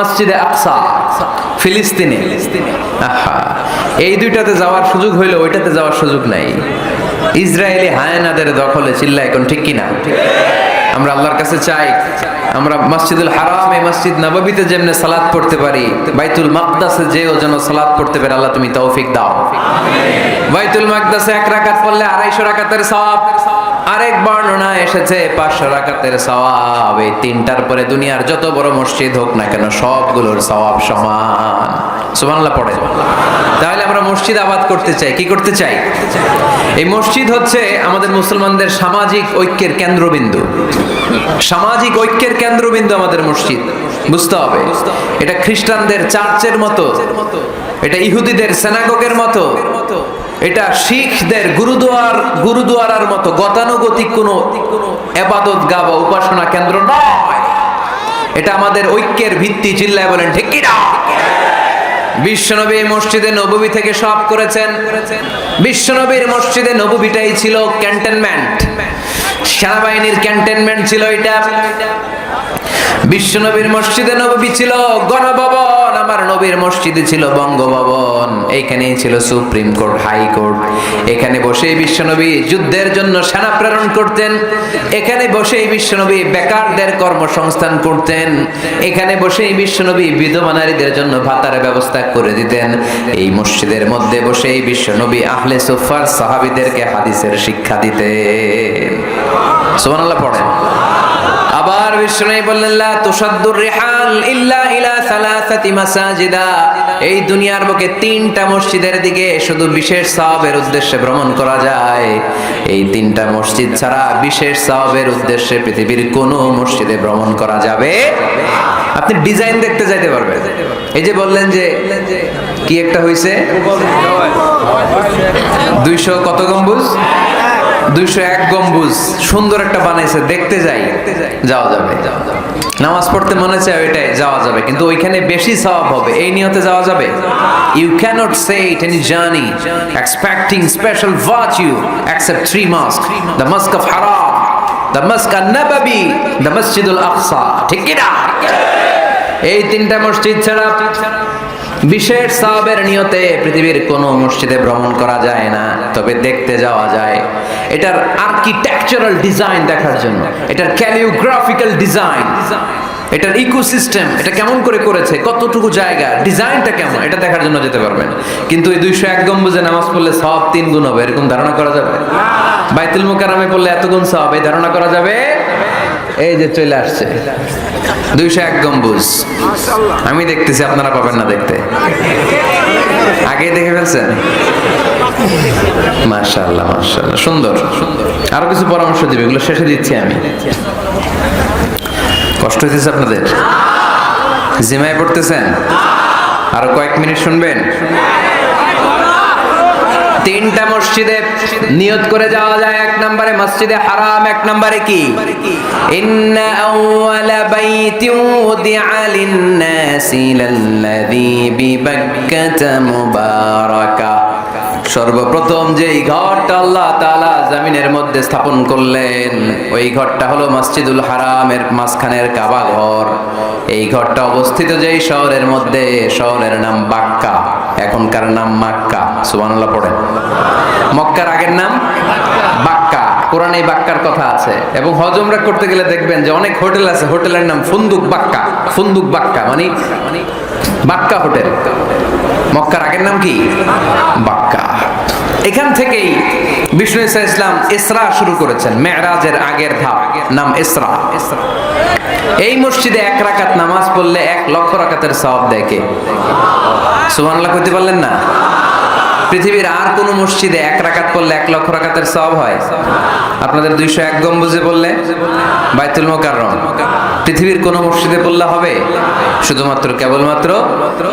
মসজিদে আকসা, ফিলিস্তিনে। এই দুইটাতে যাওয়ার সুযোগ হইল, ওইটাতে যাওয়ার সুযোগ নাই। ইসরায়েলি হায়ানাদের দখলে চিল্লা এখন ঠিক কিনা? আমরা আল্লাহর কাছে চাই, আমরা মসজিদুল হারাম, এই মসজিদ নববীতে যেমনে সালাদ পড়তে পারি, বাইতুল মাকদাসে যেও যেন সালাদ পড়তে পারে, আল্লাহ তুমি তৌফিক দাও। বাইতুল মাকদাসে এক রাকাত পড়লে আড়াইশো রাকাতের সওয়াব। আরেক বর্ণনা এসেছে, পাঁচশো রাকাতের সওয়াব। এই তিনটার পরে দুনিয়ার যত বড় মসজিদ হোক না কেন, সবগুলোর সওয়াব সমান। সুবহানাল্লাহ, পড়ে। তাহলে আমরা মসজিদ আবাদ করতে চাই। কি করতে চাই? এই মসজিদ হচ্ছে আমাদের মুসলমানদের সামাজিক ঐক্যের কেন্দ্রবিন্দু। সামাজিক ঐক্যের কেন্দ্রবিন্দু আমাদের মসজিদ। বুঝতে হবে, এটা খ্রিস্টানদের চার্চের মতো, এটা ইহুদিদের সেনাগোগের মতো এটা শিখদের গুরুদুয়ার, গুরুদুয়ারার মতো গতানুগতিক কোনো এবাদত গা বা উপাসনা কেন্দ্র নয়। এটা আমাদের ঐক্যের ভিত্তি চিল্লায় বলেন, ঠিক বিশ্বনবী মসজিদে নববী থেকে সব করেছেন। বিশ্বনবীর মসজিদে নববীটাই ছিল ক্যান্টনমেন্ট। সেনাবাহিনীর ক্যান্টনমেন্ট ছিল এটা। বিশ্বনবীর মসজিদে নববী ছিল গণভবন। আমার নবীর মসজিদে ছিল বঙ্গভবন। এইখানেই ছিল সুপ্রিম কোর্ট, হাই কোর্ট। এখানে বসেই বিশ্বনবী যুদ্ধের জন্য সেনা প্রেরণ করতেন। এখানে বসেই বিশ্বনবী বেকারদের কর্মসংস্থান করতেন। এখানে বসেই বিশ্বনবী বিধবা নারীদের জন্য ভাতার ব্যবস্থা করে দিতেন। এই মসজিদের মধ্যে বসেই বিশ্বনবী আহলে সুফার সাহাবিদেরকে হাদিসের শিক্ষা দিতেন। সুবহানাল্লাহ, পড়েন। আবার বিষ্ণু বললেন, লা তুসাদ্দুর রিহাল ইল্লা ইলা সালাসাতি মাসাজিদা। এই দুনিয়ার বুকে তিনটা মসজিদের দিকে শুধু বিশেষ সওয়াবের উদ্দেশ্যে ভ্রমণ করা যায়। এই তিনটা মসজিদ ছাড়া বিশেষ সওয়াবের উদ্দেশ্যে পৃথিবীর কোনো মসজিদে ভ্রমণ করা যাবে আপনি ডিজাইন দেখতে যাইতে পারবেন। এই যে বললেন যে, কি একটা হইছে? দুইশো কত গম্বুজ? দুইশো এক গম্বুজ সুন্দর একটা বানাইছে, দেখতে যাই। যাওয়া যাবে। নামাজ পড়তে মনে চায় ওইটাই, যাওয়া যাবে। কিন্তু ওইখানে বেশি সওয়াব হবে। এই নিয়তে যাওয়া যাবে? You can't say it any journey expecting special virtue except three mosques the mosque of Haram the mosque an Nabawi the Masjidul Aqsa ঠিক কি না এই তিনটা মসজিদ ছাড়া বিশেষ সাহাবের নিয়তে পৃথিবীর কোনো মসজিদে ভ্রমণ করা যায় না, তবে দেখতে যাওয়া যায়। এটার আর্কিটেকচারাল ডিজাইন দেখার জন্য, এটার ক্যালিওগ্রাফিক্যাল ডিজাইন এটার ইকোসিস্টেম এটা কেমন করে করেছে, কতটুকু জায়গা ডিজাইনটা কেমন, এটা দেখার জন্য যেতে পারবেন। কিন্তু এই দুইশো এক গম্বুজে নামাজ পড়লে সব তিন গুণ হবে, এরকম ধারণা করা যাবে? বাইতুল মোকারামে পড়লে এত গুণ সব, এই ধারণা করা যাবে? এই যে চলে আসছে। দুইশো এক গম্বুজ। আমি দেখতেছি, আপনারা পাবেন না দেখতে। আগে দেখে ফেলছেন? সুন্দর আরও কিছু পরামর্শ দিবে, এগুলো শেষে দিচ্ছি আমি। কষ্ট হইতেছে আপনাদের? জিমায় পড়তেছেন? আরও কয়েক মিনিট শুনবেন? তিনটা মসজিদে নিয়ত করে যাওয়া যায় এক নম্বরে মসজিদে হারাম এক নম্বরে কি? ইন্না সর্বপ্রথম যেই ঘরটা আল্লাহ তাআলা জামিনের মধ্যে স্থাপন করলেন, ওই ঘরটা হলো মসজিদুল হারামের মাঝখানের কাবা ঘর। এই ঘরটা অবস্থিত যেই শহরের মধ্যে, শহরের নাম বাক্কা, এখনকার নাম মাক্কা, সুবহানাল্লাহ পড়েন। মক্কার আগের নাম বাক্কা, কোরআনে এই বাক্কার কথা আছে। এবং হজমরা করতে গেলে দেখবেন যে অনেক হোটেল আছে, হোটেলের নাম ফুন্দুক বাক্কা ফুন্দুক বাক্কা মানে বাক্কা হোটেল। মক্কার আগের নাম কি? বাক্কা। এখান থেকেই বিষ্ণু ইসা ইসলাম ইসরা শুরু করেছেন। মেহরাজের আগের ধাপ, নাম ইসরা। এই মসজিদে এক রাকাত নামাজ পড়লে এক লক্ষ রাকাতের সব দেখে সুবহানাল্লাহ কইতে পারলেন না? পৃথিবীর আর কোন মসজিদে এক রাকাত পড়লে এক লক্ষ রাকাতের সওয়াব হয়? আপনাদের দুইশো এক গম্বুজে বললে বাইতুল মোকাররম। পৃথিবীর কোন মসজিদে পড়লে হবে? শুধুমাত্র কেবলমাত্র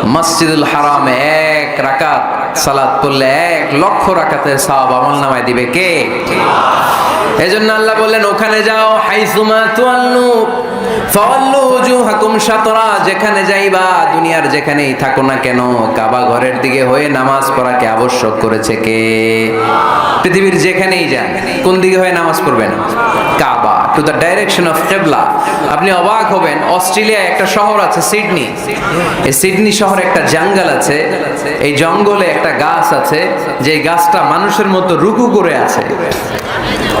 মসজিদুল হারামে এক রাকাত সালাত পড়লে এক লক্ষ রাকাতের সওয়াব আমল নামায় দিবে কে? এজন্য আল্লাহ বললেন, ওখানে যাও, হাইসুমা তুয়াল্লু যেখানে যাইবা, দুনিয়ার যেখানেই থাকো না কেন, কাবা ঘরের দিকে হয়ে নামাজ পড়াকে আবশ্যক করেছে কে? পৃথিবীর যেখানেই যান, কোন দিকে হয়ে নামাজ পড়বেন? Kaaba to the direction of Qibla আপনি অবাক হবেন, অস্ট্রেলিয়ায় একটা শহর আছে, সিডনি। এই সিডনি শহরে একটা জঙ্গল আছে। এই জঙ্গলে একটা গাছ আছে যে গাছটা মানুষের মতো রুকু করে আছে।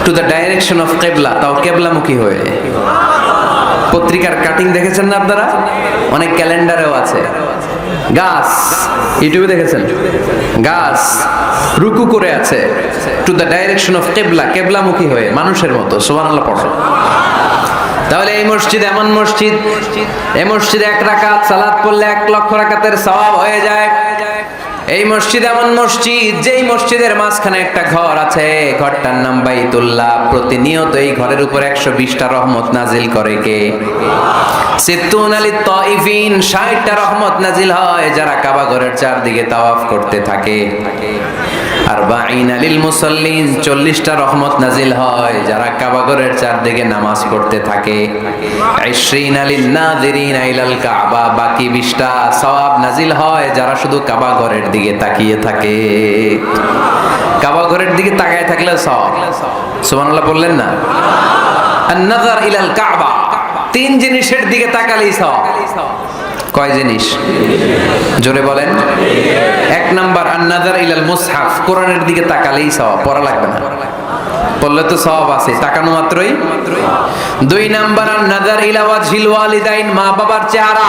টু দ্য ডাইরেকশন অফ কেবলা তাও কেবলামুখী হয়ে। পত্রিকার কাটিং দেখেছেন না আপনারা? অনেক ক্যালেন্ডারেও আছে। গাছ, ইউটিউবে দেখেছেন? গাছ রুকু করে আছে। টু দ্য ডাইরেকশন অফ কেবলা, কেবলামুখী হয়ে, মানুষের মতো সোবানাল্লাহ পড়ো। তাহলে এই মসজিদ এমন মসজিদ এই মসজিদে এক রাকাত সালাত পড়লে এক লক্ষ রাকাতের সওয়াব হয়ে যায়। এই মসজিদ এমন মসজিদ, যেই মসজিদের মাঝখানে একটা ঘর আছে। ঘরটার নাম বাইতুল্লাহ। প্রতিনিয়ত এই ঘরের উপর একশো বিশটা রহমত নাজিল করে কে? সিত্তুন আলী তইফিন, ষাটটা রহমত নাজিল হয় যারা কাবা ঘরের চারদিকে তাওয়াফ করতে থাকে। আর বাইন আলিল মুসল্লিন, চল্লিশটা রহমত নাজিল হয়, যারা কাবাগরের চারদিকে নামাজ পড়তে থাকে। কাবা, বাকি বিশটা সওয়াব নাজিল হয়, যারা শুধু কাবাগরের দিকে তাকিয়ে থাকে। কাবাগরের দিকে তাকায় থাকলে সওয়াব। সুবহানাল্লাহ বললেন না? আন-নাযার ইলাল কাবা, তিন জিনিসের দিকে তাকালেই সওয়াব। কয় জিনিস? জোরে বলেন। এক নাম্বার আন্নাজার ইলাল মুসহাফ। কোরআনের দিকে তাকালেই সব পড়া লাগবে না। পড়লে তো সব আছে, তাকানো মাত্রই। দুই নাম্বার আন্নাজার ইলা ওয়াজহিল ওয়ালিদাইন মা বাবার চেহারা।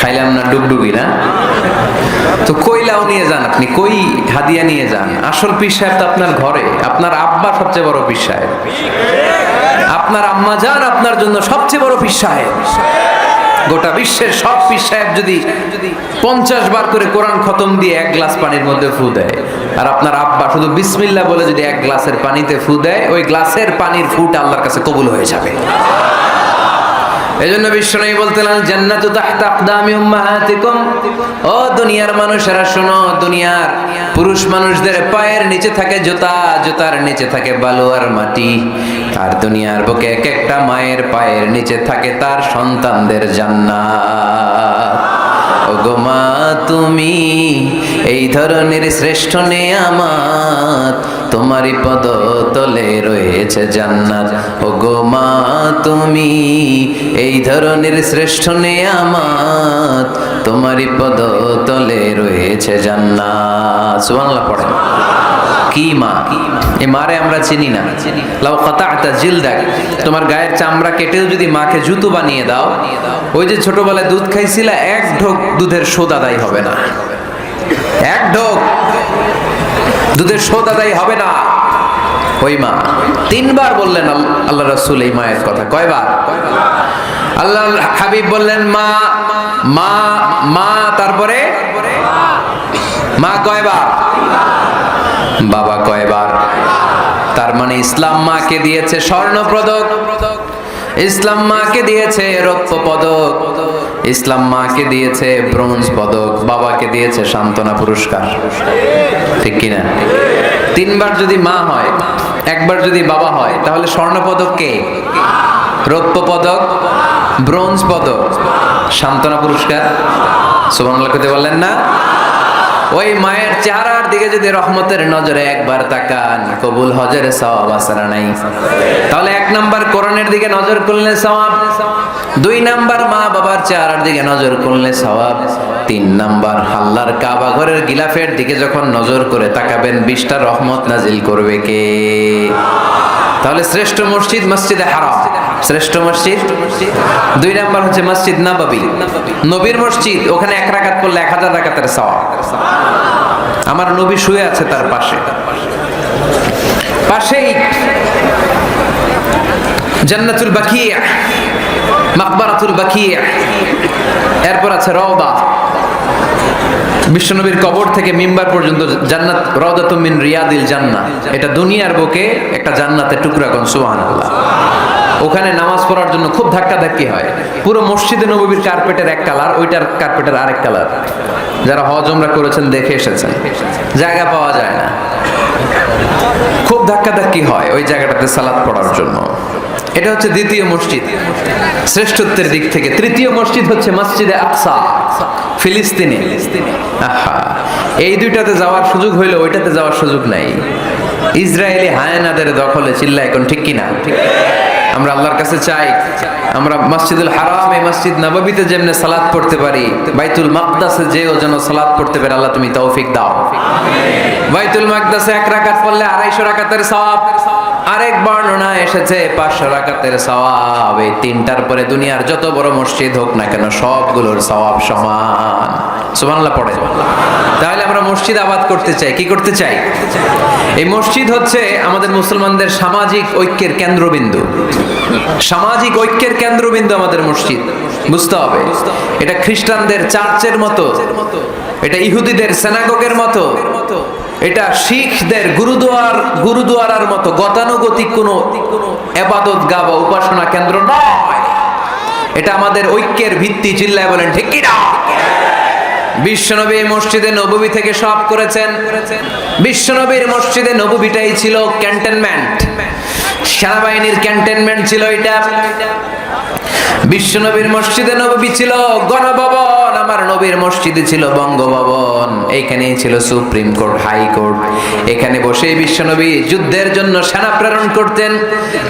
খাইলাম না ডুগডুগি না। তো কই লাউ নিয়ে যান আপনি, কই হাদিয়া নিয়ে যান। আসল পীর সাহেব তো আপনার ঘরে, আপনার আব্বা সবচেয়ে বড় পীর সাহেব। আপনার আম্মা যান আপনার জন্য সবচেয়ে বড় পীর সাহেব। গোটা বিশ্বের সব পীর সাহেব যদি পঞ্চাশ বার করে কোরআন খতম দিয়ে এক গ্লাস পানির মধ্যে ফু দেয়, আর আপনার আব্বা শুধু বিসমিল্লা বলে যদি এক গ্লাসের পানিতে ফু দেয়, ওই গ্লাসের পানির ফুটা আল্লাহর কাছে কবুল হয়ে যাবে। এজন্য বিশ্বনবী বলতেন জান্নাতু তাহতা আকদামি উম্মাহাতিকুম। ও দুনিয়ার মানুষেরা, শোনো, দুনিয়ার পুরুষ মানুষদের পায়ের নিচে থাকে জুতা, জুতার নিচে থাকে বালু আর মাটি। আর দুনিয়ার বুকে এক একটা মায়ের পায়ের নিচে থাকে তার সন্তানদের জান্নাত। ওগো মা, তুমি এই ধরনের শ্রেষ্ঠ নেয়ামাত তোমারই পদ তলে রয়েছে জান্নাত। ওগো মা, তুমি এই ধরনের শ্রেষ্ঠ নেয়ামাত তোমারই পদ তলে রয়েছে জান্নাত। সুবহানাল্লাহ পড়ে কি মা? এ মারে আমরা চিনি না। লাউ কাতাআতা জিলদাক। তোমার গায়ের চামড়া কেটেও যদি মাকে জুতো বানিয়ে দাও, ওই যে ছোটবেলায় দুধ খাইছিলা, এক ঢোক দুধের শোধ আদায় হবে না। এক ঢোক। দুধের শোধ আদায় হবে না। ওই মা, তিনবার বললেন আল্লাহ রাসূল এই মায়ের কথা। কয়বার? আল্লাহ হাবিব বললেন, মা মা মা, তারপরে? মা কয়বার? বাবা কয়বার? তার মানে ইসলাম মাকে দিয়েছে স্বর্ণ পদক ইসলাম মাকে দিয়েছে রৌপ্য পদক ইসলাম মাকে দিয়েছে ব্রোঞ্জ পদক, বাবাকে দিয়েছে সান্ত্বনা পুরস্কার। ঠিক কিনা? তিনবার যদি মা হয়, একবার যদি বাবা হয়, তাহলে স্বর্ণ পদক কে? রৌপ্য পদক, ব্রোঞ্জ পদক, সান্ত্বনা পুরস্কার। সুবহানাল্লাহ কইতে বললেন না? ওই মায়ের চেহারার দিকে যদি রহমতের নজরে একবার তাকান, কবুল হজের সওয়াব আসারা নাই। তাহলে এক নাম্বার কোরআনের দিকে নজর করলে সওয়াব। দুই নাম্বার মা বাবার চেহারার দিকে নজর করলে সওয়াব। তিন নাম্বার, আল্লাহর কাবা ঘরের গিলাফের দিকে যখন নজর করে তাকাবেন, বিশটা রহমত নাজিল করবে কে? তাহলে শ্রেষ্ঠ মসজিদ মসজিদে হারাম। শ্রেষ্ঠ মসজিদ? দুই নাম্বার হচ্ছে মসজিদ নাবাবি। নবীর মসজিদ, ওখানে এক রাকাত করলে এক হাজার রাকাতের সওয়াব। আমার নবী শুয়ে আছে তার পাশে। পাশেই। জান্নাতুল বাকিয়া মাকবারাতুল বাকিয়া এরপর আছে রওদা। বিশ্বনবীর কবর থেকে মিম্বার পর্যন্ত জান্নাত রওদাতুম মিন রিয়াদিল জান্নাহ। এটা দুনিয়ার বুকে একটা জান্নাতের টুকরা কোন, সুবহানাল্লাহ। ওখানে নামাজ পড়ার জন্য খুব ধাক্কাধাক্কি হয়। পুরো মসজিদে নবীর কার্পেটের এক কালার, ওইটার কার্পেটের আরেক কালার। যারা হজ ওমরা করেছেন, দেখে এসেছেন। জায়গা পাওয়া যায় না। খুব ধাক্কাধাক্কি হয় ওই জায়গাটাতে সালাদ পড়ার জন্য। এটা হচ্ছে দ্বিতীয় মসজিদ। শ্রেষ্ঠত্বের দিক থেকে। তৃতীয় মসজিদ হচ্ছে মসজিদে আকসা, ফিলিস্তিনি। আহা, এই দুইটাতে যাওয়ার সুযোগ হইল, ওইটাতে যাওয়ার সুযোগ নাই। ইসরায়েলি হায়ানাদের দখলে চিল্লা এখন ঠিক কিনা? আমরা আল্লাহর কাছে চাই। আমরা মসজিদুল হারাম মসজিদ নবাবিতে যেমনে সালাদ পড়তে পারি, বাইতুল মাকদাসে যেও যেন সালাদ পড়তে পারে, আল্লাহ তুমি তৌফিক দাও। বাইতুল মাকদাসে এক রাকাত পড়লে আড়াইশো রাকাতের সওয়াব, আরেক বর্ণনা এসেছে, পাঁচশো রাকাতের সওয়াব। এই তিনটার পরে দুনিয়ার যত বড় মসজিদ হোক না কেন, সবগুলোর সওয়াব সমান। সুবহানাল্লাহ পড়ে। তাহলে আমরা মসজিদ আবাদ করতে চাই। কি করতে চাই? এই মসজিদ হচ্ছে আমাদের মুসলমানদের সামাজিক ঐক্যের কেন্দ্রবিন্দু। সামাজিক ঐক্যের কেন্দ্রবিন্দু আমাদের মসজিদ। বুঝতে হবে, এটা খ্রিস্টানদের চার্চের মতো, এটা ইহুদিদের সেনাগোগের মতো, এটা শিখদের গুরুদুয়ার, গুরুদুয়ারার মতো গতানুগতিক কোনো এবাদত গা বা উপাসনা কেন্দ্র নয়। এটা আমাদের ঐক্যের ভিত্তি, চিল্লায় বলেন, ঠিক কি না বিশ্বনবী মসজিদে নববী থেকে সব করেছেন। বিশ্বনবীর মসজিদে নববীটাই ছিল ক্যান্টনমেন্ট সেনাবাহিনীর ক্যান্টনমেন্ট ছিল এটা। বিশ্বনবীর মসজিদে নববী ছিল গণভবন। আমার নবীর মসজিদে ছিল বঙ্গভবন। এইখানেই ছিল সুপ্রিম কোর্ট, হাই কোর্ট। এখানে বসেই বিশ্বনবী যুদ্ধের জন্য সেনা প্রেরণ করতেন।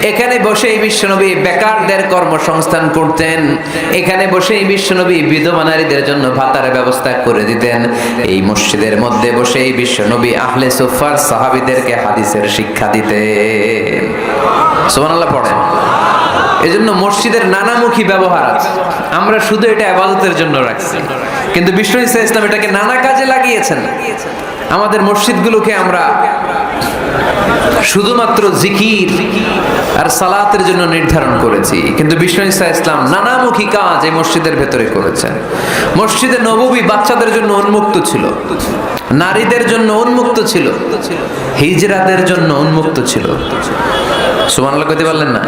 এখানে বসেই বিশ্বনবী বেকারদের কর্মসংস্থান করতেন। এখানে বসেই বিশ্বনবী বিধবা নারীদের জন্য ভাতার ব্যবস্থা করে দিতেন। এই মসজিদের মধ্যে বসেই বিশ্বনবী আহলে সুফার সাহাবিদেরকে হাদিসের শিক্ষা দিতেন। সুবহানাল্লাহ, পড়েন। এজন্য মসজিদের নানামুখী ব্যবহার আছে। আমরা শুধু এটা আবাদতের জন্য রাখছি। কিন্তু বিষ্ণু ইসা ইসলাম এটাকে নানা কাজে লাগিয়েছেন। আমাদের মসজিদগুলোকে আমরা শুধুমাত্র জিকির আর সালাতের জন্য নির্ধারণ করেছি। কিন্তু বিষ্ণু ইসা ইসলাম নানামুখী কাজ এই মসজিদের ভেতরে করেছেন। মসজিদে নববী বাচ্চাদের জন্য উন্মুক্ত ছিল। নারীদের জন্য উন্মুক্ত ছিল। হিজরাদের জন্য উন্মুক্ত ছিল। সুমান কইতে পারলেন না?